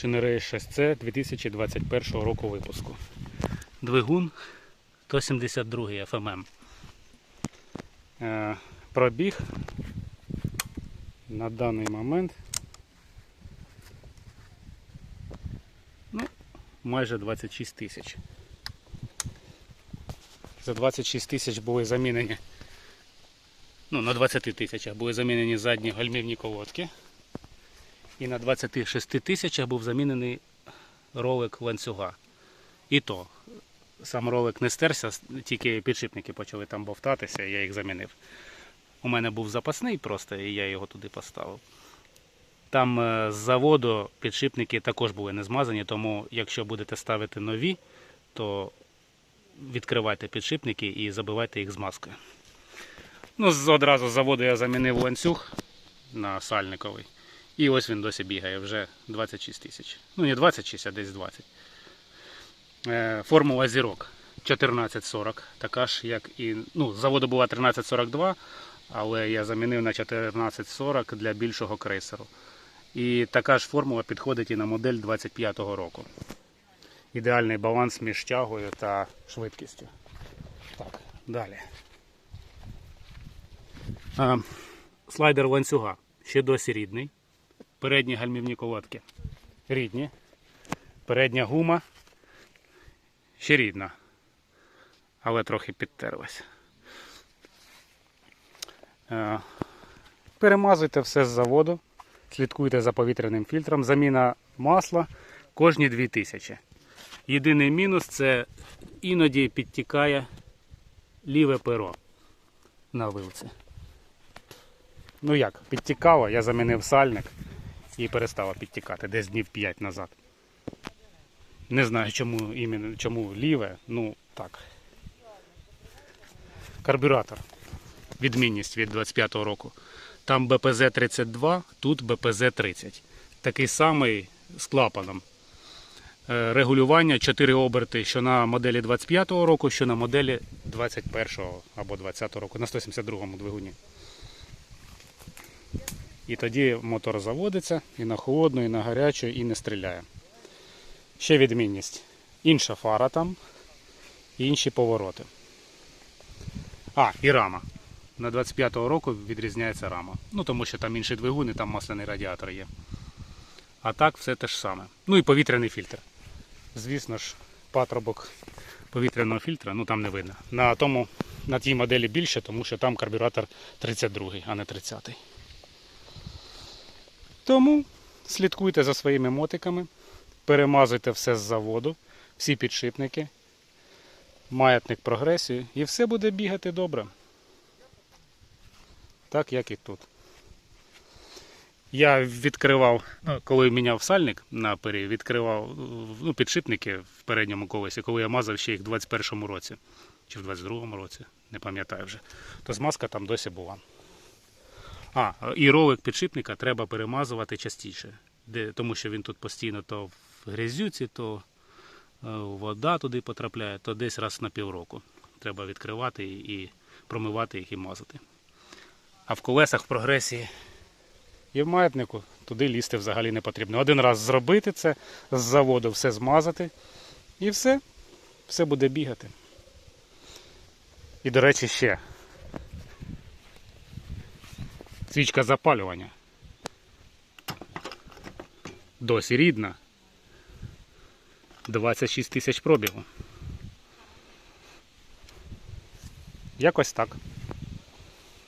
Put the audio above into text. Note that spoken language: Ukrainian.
Шинерей 6C 2021 року випуску. Двигун 172 FMM. Е, Пробіг на даний момент ну, майже 26 тисяч. За 26 тисяч були замінені, ну на 20 тисячах були замінені задні гальмівні колодки. І на 26 тисячах був замінений ролик ланцюга. І то, сам ролик не стерся, тільки підшипники почали там бовтатися, я їх замінив. У мене був запасний просто, і я його туди поставив. Там е, з заводу підшипники також були не змазані, тому якщо будете ставити нові, то відкривайте підшипники і забивайте їх змазкою. Ну, одразу з заводу я замінив ланцюг на сальниковий. І ось він досі бігає вже 26 тисяч. Ну, не 26, а десь 20. Е, Формула зірок 1440. Така ж, як і. Ну, заводу була 1342, але я замінив на 1440 для більшого крейсеру. І така ж формула підходить і на модель 25-го року. Ідеальний баланс між тягою та швидкістю. Так, далі. А, слайдер ланцюга ще досі рідний. Передні гальмівні колодки рідні. Передня гума ще рідна, але трохи підтерлась. Е, Перемазуйте все з заводу, слідкуйте за повітряним фільтром. Заміна масла кожні 2000. Єдиний мінус це іноді підтікає ліве перо на вилці. Ну як, підтікало, я замінив сальник і перестало підтікати десь днів 5 назад. Не знаю, чому іменно, чому ліве, ну так. Карбюратор. Відмінність від 25-го року. Там БПЗ-32, тут БПЗ-30. Такий самий з клапаном. Е, Регулювання 4 оберти, що на моделі 25-го року, що на моделі 21-го або 20-го року, на 172-му двигуні. І тоді мотор заводиться і на холодну, і на гарячу, і не стріляє. Ще відмінність. Інша фара там, інші повороти. А, і рама. На 25-го року відрізняється рама. Ну, тому що там інший двигун і там масляний радіатор є. А так все те ж саме. Ну і повітряний фільтр. Звісно ж, патрубок повітряного фільтра, ну там не видно. На тому, на тій моделі більше, тому що там карбюратор 32, а не 30. Тому слідкуйте за своїми мотиками, перемазуйте все з заводу, всі підшипники, маятник прогресію, і все буде бігати добре. Так як і тут. Я відкривав, ну, коли міняв сальник на пері, відкривав ну, підшипники в передньому колесі, коли я мазав ще їх в 21-му році чи в 22-му році, не пам'ятаю вже, то змазка там досі була. А, і ролик підшипника треба перемазувати частіше, де, тому що він тут постійно то в грязюці, то е, вода туди потрапляє, то десь раз на півроку. Треба відкривати і, промивати їх і мазати. А в колесах в прогресії і в маятнику туди лізти взагалі не потрібно. Один раз зробити це, з заводу все змазати, і все, все буде бігати. І, до речі, ще свічка запалювання. Досі рідна. 26 тисяч пробігу. Якось так.